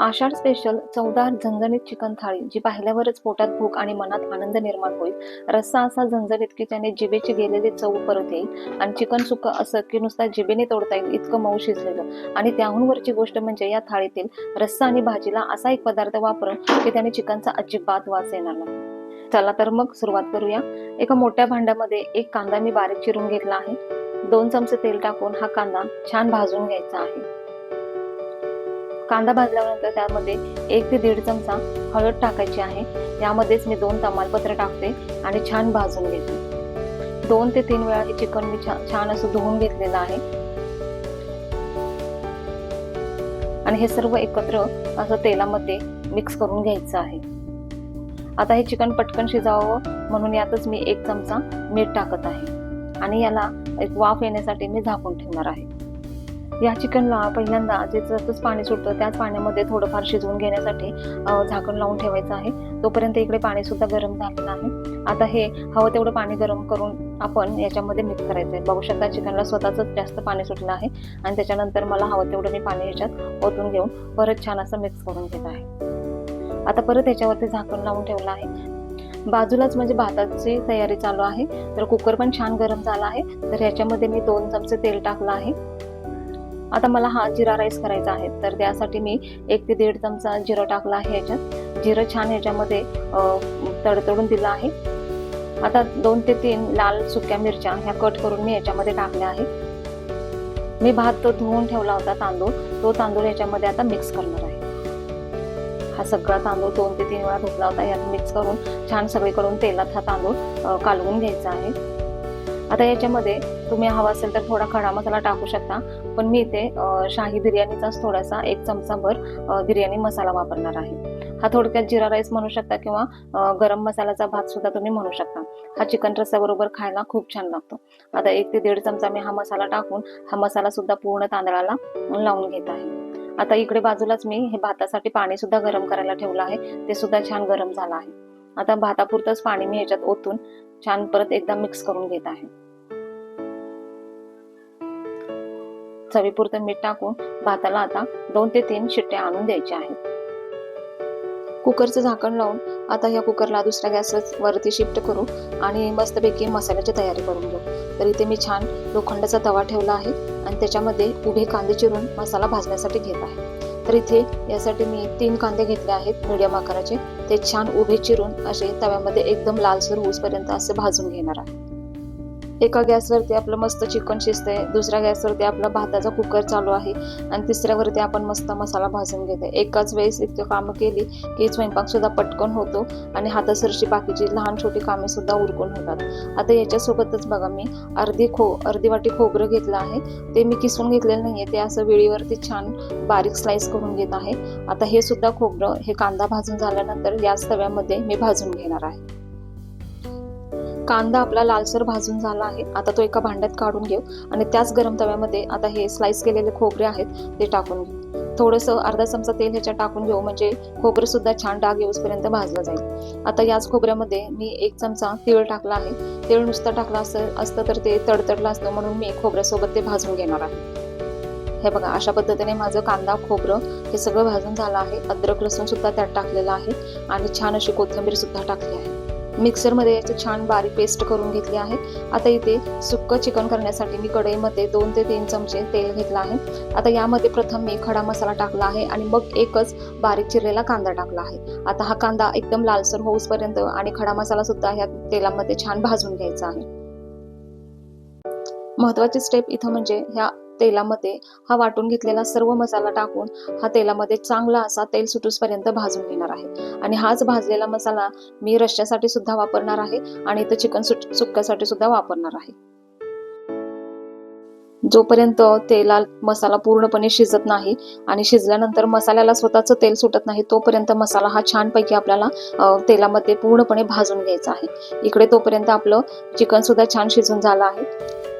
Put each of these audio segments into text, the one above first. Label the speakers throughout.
Speaker 1: आषाढ special चौदा झणझणीत chicken थाळी जी पाहिल्यावरच पोटात भूक आणि मनात आनंद निर्माण होईल. रस्सा असा झणझणीत की त्याने जिबेची गेलेली चव परत येईल आणि चिकन सुकं असं की नुसता जिभेने तोडता येईल इतकं मऊ शिजलेलं. आणि त्याहून वरची गोष्ट म्हणजे या थाळीतील रस्सा आणि भाजीला असा एक पदार्थ वापरून की त्याने चिकनचा अजिबात वास येणार नाही. चला तर मग सुरुवात करूया. एका मोठ्या भांड्यामध्ये एक कांदा मी बारीक चिरून घेतला आहे. दोन चमचे तेल टाकून हा कांदा छान भाजून घ्यायचा आहे. कांदा भाजल्यानंतर त्यामध्ये एक ते दीड चमचा हळद टाकायची आहे. यामध्येच मी दोन तमालपत्र टाकते आणि छान भाजून घेते. दोन ते तीन वेळा हे चिकन मी छा- छान असं धुवून घेतलेलं आहे. आणि हे सर्व एकत्र असं तेलामध्ये मिक्स करून घ्यायचं आहे. आता हे चिकन पटकन शिजावं म्हणून यातच मी एक चमचा मीठ टाकत आहे. आणि याला एक वाफ येण्यासाठी मी झाकून ठेवणार आहे. या चिकनला पहिल्यांदा जे जसंच पाणी सुटतं त्याच पाण्यामध्ये थोडंफार शिजवून घेण्यासाठी झाकण लावून ठेवायचं आहे. तोपर्यंत इकडे पाणी सुद्धा गरम झालेलं आहे. आता हे हवं तेवढं पाणी गरम करून आपण याच्यामध्ये मिक्स करायचं आहे. बघू शकता चिकनला स्वतःच जास्त पाणी सुटलं आहे आणि त्याच्यानंतर मला हवं तेवढं मी पाणी याच्यात ओतून घेऊन परत छान असं मिक्स करून घेत आहे. आता परत याच्यावरती झाकण लावून ठेवलं आहे. बाजूलाच म्हणजे भाताची तयारी चालू आहे. तर कुकर पण छान गरम झाला आहे. तर याच्यामध्ये मी दोन चमचे तेल टाकलं आहे. आता मला हा जिरा राईस करायचा आहे. तर त्यासाठी मी एक ते दीड चमचा जिरं टाकला आहे याच्यात जिरं छान याच्यामध्ये तडतडून दिलं आहे. आता दोन ते तीन लाल सुक्या मिरच्या ह्या कट करून मी याच्यामध्ये टाकल्या आहे. मी भात तो धुवून ठेवला होता तांदूळ. तो तांदूळ याच्यामध्ये आता मिक्स करणार आहे. हा सगळा तांदूळ दोन ते तीन वेळा धुतला होता. यात मिक्स करून छान सगळीकडून तेलात हा तांदूळ कालवून घ्यायचा आहे. आता याच्यामध्ये तुम्ही हवा असेल तर थोडा खडा मसाला टाकू शकता. पण मी इथे शाही बिर्याणीचाच थोडासा एक चमचाभर बिर्याणी मसाला वापरणार आहे. हा थोडक्यात जिरा राईस म्हणू शकता किंवा गरम मसाल्याचा भात सुद्धा तुम्ही म्हणू शकता. हा चिकन रस्साबरोबर खायला खूप छान लागतो. आता एक ते दीड चमचा मी हा मसाला टाकून हा मसाला सुद्धा पूर्ण तांदळाला लावून घेत आहे. आता इकडे बाजूलाच मी हे भातासाठी पाणी सुद्धा गरम करायला ठेवलं आहे. ते सुद्धा छान गरम झालं आहे. आता भातापुरतंच पाणी मी ह्याच्यात ओतून छान परत एकदा मिक्स करून घेत आहे. चवीपुरतं मीठ टाकून भाताला आता दोन ते तीन शिट्ट्या आणून द्यायच्या आहेत. कुकरचं झाकण लावून आता या कुकरला दुसऱ्या गॅसवर वरती शिफ्ट करू आणि मस्तपैकी मसाल्याची तयारी करून घेऊ. तर इथे मी छान लोखंडाचा तवा ठेवला आहे आणि त्याच्यामध्ये उभे कांदे चिरून मसाला भाजण्यासाठी घेत आहे. तर इथे यासाठी मी तीन कांदे घेतले आहेत मीडियम आकाराचे. ते छान उभे चिरून असे तव्यामध्ये एकदम लालसर होऊसपर्यंत असे भाजून घेणार आहे. एका गॅसवरती आपलं मस्त चिकन शिजतंय दुसऱ्या गॅसवरती आपला भाताचा कुकर चालू आहे आणि तिसऱ्यावरती आपण मस्त मसाला भाजून घेते एकाच वेळेस इतकं कामं केली की स्वयंपाक सुद्धा पटकन होतो आणि हातासरची बाकीची लहान छोटी कामे सुद्धा उरकून होतात. आता याच्यासोबतच बघा मी अर्धी खो अर्धी वाटी खोबरं घेतलं आहे. ते मी किसून घेतलेलं नाही आहे ते असं वेळीवरती छान बारीक स्लाइस करून घेत आहे. आता हे सुद्धा खोबरं हे कांदा भाजून झाल्यानंतर याच तव्यामध्ये मी भाजून घेणार आहे. कांदा आपला लालसर भाजून झाला आहे. आता तो एका भांड्यात काढून घेऊ आणि त्याच गरम तव्यामध्ये आता हे स्लाइस केलेले खोबरे आहेत ते टाकून घेऊ. थोडंसं अर्धा चमचा तेल ह्याच्यात टाकून घेऊ म्हणजे खोबरं सुद्धा छान डाग येऊसपर्यंत भाजलं जाईल. आता याच खोबऱ्यामध्ये मी एक चमचा तीळ टाकला आहे. तीळ नुसतं टाकलं असं असतं तर ते तडतडलं असतं म्हणून मी खोबऱ्यासोबत ते भाजून घेणार आहे. हे बघा अशा पद्धतीने माझं कांदा खोबरं हे सगळं भाजून झालं आहे. अद्रक लसूण सुद्धा त्यात टाकलेलं आहे आणि छान अशी कोथिंबीर सुद्धा टाकली आहे. मिक्सरमध्ये याची छान बारीक पेस्ट करून घेतली आहे. आता इथे सुक्क चिकन करण्यासाठी मी कढईमध्ये दोन ते तीन चमचे तेल घेतलं आहे. आता यामध्ये प्रथम मी खडा मसाला टाकला आहे आणि मग एकच बारीक चिरलेला कांदा टाकला आहे. आता हा कांदा एकदम लालसर होऊसपर्यंत आणि खडा मसाला सुद्धा ह्या तेलामध्ये छान भाजून घ्यायचा आहे. महत्वाची स्टेप इथं म्हणजे ह्या तेलामध्ये हा वाटून घेतलेला सर्व मसाला टाकून हा तेलामध्ये चांगला असा तेल सुटूसपर्यंत भाजून घेणार आहे. आणि हाच भाजलेला मसाला मी रश्श्यासाठी सुद्धा वापरणार आहे आणि इथं चिकन सुट सुक्क्यासाठी सुद्धा वापरणार आहे. जोपर्यंत तेलात मसाला पूर्णपणे शिजत नाही आणि शिजल्यानंतर मसाल्याला स्वतःचं तेल सुटत नाही तोपर्यंत मसाला हा छानपैकी आपल्याला तेलामध्ये पूर्णपणे भाजून घ्यायचा आहे. इकडे तोपर्यंत आपलं चिकन सुद्धा छान शिजून झालं आहे.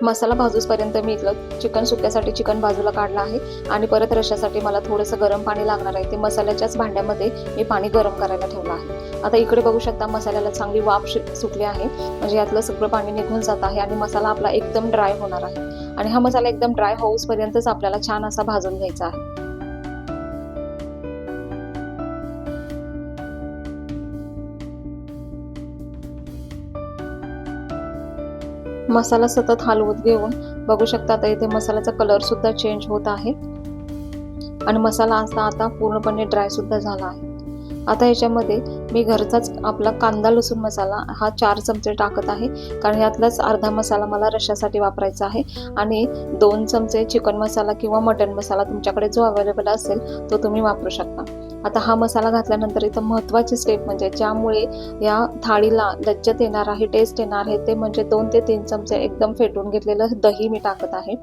Speaker 1: मसाला भाजूसपर्यंत मी इथलं चिकन सुक्यासाठी चिकन बाजूला काढलं आहे आणि परत रश्यासाठी मला थोडंसं गरम पाणी लागणार आहे. ते मसाल्याच्याच भांड्यामध्ये मी पाणी गरम करायला ठेवलं आहे. आता इकडे बघू शकता मसाल्याला चांगली वाफ शि- सुटली आहे. म्हणजे यातलं सगळं पाणी निघून जात आहे आणि मसाला आपला एकदम ड्राय होणार आहे. आणि हा मसाला एकदम ड्राय होऊसपर्यंतच आपल्याला छान असा भाजून घ्यायचा आहे. मसाला सतत हलवत घेऊन बघू शकता आता इथे मसाल्याचा कलर सुद्धा चेंज होत आहे. आणि मसाला असा आता पूर्णपणे ड्राय सुद्धा झाला आहे. आता याच्यामध्ये मी घरचाच आपला कांदा लसूण मसाला हा चार चमचे टाकत आहे. कारण यातलाच अर्धा मसाला मला रशासाठी वापरायचा आहे. आणि दोन चमचे चिकन मसाला किंवा मटन मसाला तुमच्याकडे जो अवेलेबल असेल तो तुम्ही वापरू शकता. आता हा मसाला घातल्यानंतर इथं महत्त्वाची स्टेप म्हणजे ज्यामुळे या थाळीला लज्जत येणार आहे टेस्ट येणार आहे ते म्हणजे दोन ते तीन चमचे एकदम फेटून घेतलेलं दही मी टाकत आहे.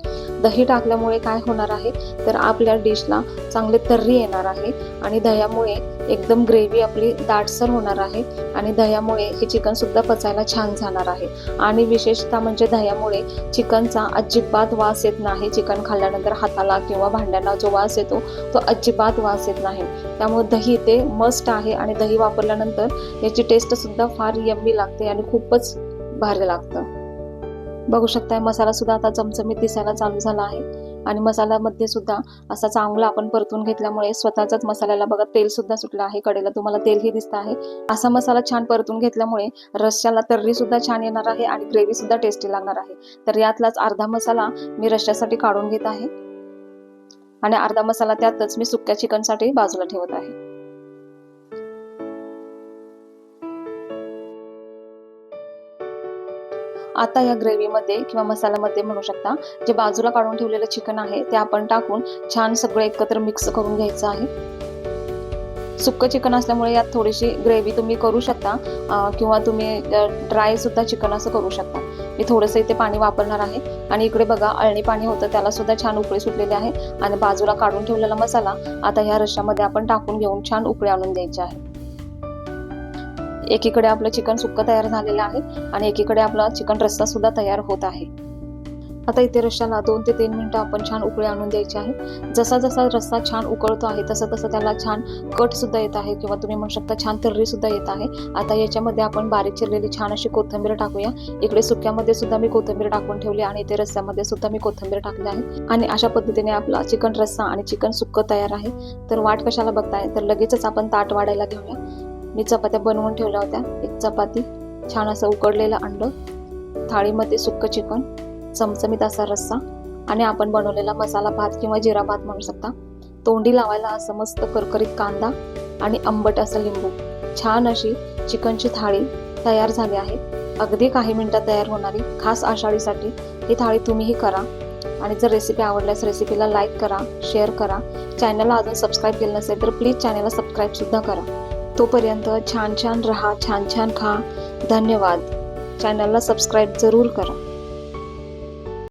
Speaker 1: दही टाकल्यामुळे काय होणार आहे? तर आपल्या डिशला चांगले तर्री येणार आहे आणि दह्यामुळे एकदम ग्रेव्ही आपली दाटसर होणार आहे आणि दह्यामुळे हे चिकन सुद्धा पचायला छान जाणार आहे. आणि विशेषतः म्हणजे दह्यामुळे चिकनचा अजिबात वास येत नाही. चिकन खाल्ल्यानंतर हाताला किंवा भांड्यांना जो वास येतो तो अजिबात वास येत नाही. त्यामुळे दही ते मस्ट आहे आणि दही वापरल्यानंतर याची टेस्ट सुद्धा फार यम्मी लागते आणि खूपच भारी लागतं. बघू शकताय मसाला सुद्धा आता चमचमीत दिसायला चालू झाला आहे. आणि मसाल्यामध्ये सुद्धा असा चांगला आपण परतून घेतल्यामुळे स्वतःचाच मसाल्याला बघा तेल सुद्धा सुटलं आहे कडेला. तुम्हाला तेलही दिसत आहे. असा मसाला छान परतून घेतल्यामुळे रश्श्याला तर्री सुद्धा छान येणार आहे आणि ग्रेव्ही सुद्धा टेस्टी लागणार आहे. तर यातलाच अर्धा मसाला मी रश्श्यासाठी काढून घेत आहे. आणि अर्धा मसाला त्यातच मी सुक्या चिकनसाठी बाजूला ठेवत आहे. आता या ग्रेव्हीमध्ये किंवा मसाल्यामध्ये म्हणू शकता जे बाजूला काढून ठेवलेलं चिकन आहे ते आपण टाकून छान सगळं एकत्र मिक्स करून घ्यायचं आहे. सुक्क चिकन असल्यामुळे यात थोडीशी ग्रेव्ही तुम्ही करू शकता किंवा तुम्ही ड्राय सुद्धा चिकन असं करू शकता. मी थोडंसं इथे पाणी वापरणार आहे. आणि इकडे बघा अळणी पाणी होतं त्याला सुद्धा छान उकळी सुटलेली आहे. आणि बाजूला काढून ठेवलेला मसाला आता ह्या रश्श्यामध्ये आपण टाकून घेऊन छान उकळी आणून द्यायची आहे. एकीकडे आपलं चिकन सुक्क तयार झालेलं आहे आणि एकीकडे आपला चिकन रस्सा सुद्धा तयार होत आहे. आता इथे रश्श्याला दोन ते तीन मिनिटं आपण छान उकळी आणून द्यायचे आहे. जसा जसा रस्सा छान उकळतो आहे तसं तसं त्याला छान कट सुद्धा येत आहे किंवा तुम्ही म्हणू शकता छान तर्री सुद्धा येत आहे. आता याच्यामध्ये आपण बारीक चिरलेली छान अशी कोथिंबीर टाकूया. इकडे सुक्यामध्ये सुद्धा मी कोथिंबीर टाकून ठेवली आणि इथे रस्स्यामध्ये सुद्धा मी कोथिंबीर टाकली आहे. आणि अशा पद्धतीने आपला चिकन रस्सा आणि चिकन सुक्क तयार आहे. तर वाट कशाला बघताय? तर लगेचच आपण ताट वाढायला घेऊया. मी चपात्या बनवून ठेवल्या होत्या. एक चपाती छान असं उकडलेलं अंड थाळीमध्ये सुक्क चिकन चमचमीत असा रस्सा आणि आपण बनवलेला मसाला भात किंवा जिरा भात म्हणू शकता. तोंडी लावायला असं मस्त करकरीत कांदा आणि आंबट असं लिंबू. छान अशी चिकनची थाळी तयार झाली आहे. अगदी काही मिनिटात तयार होणारी खास आषाढीसाठी ही थाळी तुम्हीही करा. आणि जर रेसिपी आवडल्यास रेसिपीला लाईक करा शेअर करा. चॅनलला अजून सबस्क्राईब केलं नसेल तर प्लीज चॅनलला सबस्क्राईबसुद्धा करा. तोपर्यंत छान छान रहा छान छान खा. धन्यवाद. चॅनलला सबस्क्राईब जरूर करा.